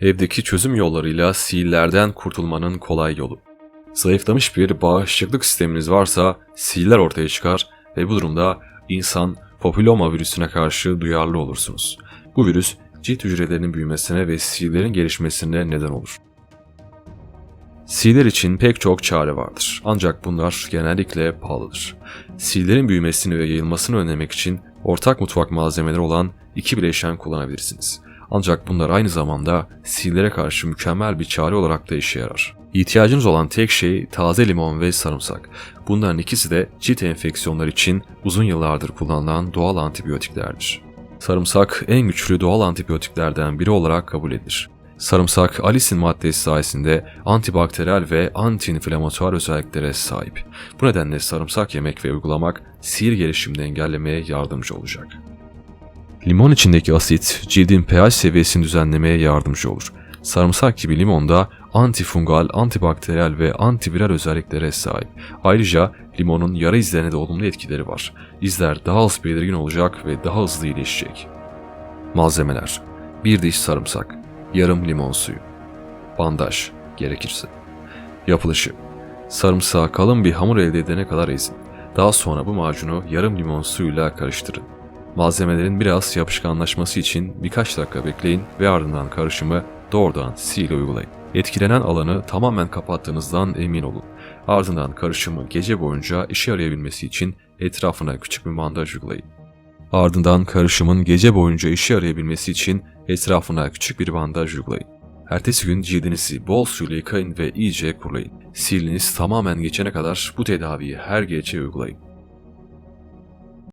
Evdeki çözüm yollarıyla sihirlerden kurtulmanın kolay yolu. Zayıflamış bir bağışıklık sisteminiz varsa sihirler ortaya çıkar ve bu durumda insan papilloma virüsüne karşı duyarlı olursunuz. Bu virüs cilt hücrelerinin büyümesine ve sihirlerin gelişmesine neden olur. Sihirler için pek çok çare vardır. Ancak bunlar genellikle pahalıdır. Sihirlerin büyümesini ve yayılmasını önlemek için ortak mutfak malzemeleri olan iki bileşen kullanabilirsiniz. Ancak bunlar aynı zamanda sihirlere karşı mükemmel bir çare olarak da işe yarar. İhtiyacınız olan tek şey taze limon ve sarımsak. Bunların ikisi de cilt enfeksiyonları için uzun yıllardır kullanılan doğal antibiyotiklerdir. Sarımsak en güçlü doğal antibiyotiklerden biri olarak kabul edilir. Sarımsak alisin maddesi sayesinde antibakteriyel ve antiinflamatuar özelliklere sahip. Bu nedenle sarımsak yemek ve uygulamak sihir gelişimini engellemeye yardımcı olacak. Limon içindeki asit cildin pH seviyesini düzenlemeye yardımcı olur. Sarımsak gibi limon da antifungal, antibakteriyel ve antiviral özelliklere sahip. Ayrıca limonun yara izlerine de olumlu etkileri var. İzler daha az belirgin olacak ve daha hızlı iyileşecek. Malzemeler 1 diş sarımsak, yarım limon suyu, bandaj gerekirse. Yapılışı Sarımsağı kalın bir hamur elde edene kadar ezin. Daha sonra bu macunu yarım limon suyuyla karıştırın. Malzemelerin biraz yapışkanlaşması için birkaç dakika bekleyin ve ardından karışımı doğrudan sil ile uygulayın. Etkilenen alanı tamamen kapattığınızdan emin olun. Ardından karışımı gece boyunca işe yarayabilmesi için etrafına küçük bir bandaj uygulayın. Ardından karışımın gece boyunca işe yarayabilmesi için etrafına küçük bir bandaj uygulayın. Ertesi gün cildinizi bol suyla yıkayın ve iyice kurulayın. Siliniz tamamen geçene kadar bu tedaviyi her gece uygulayın.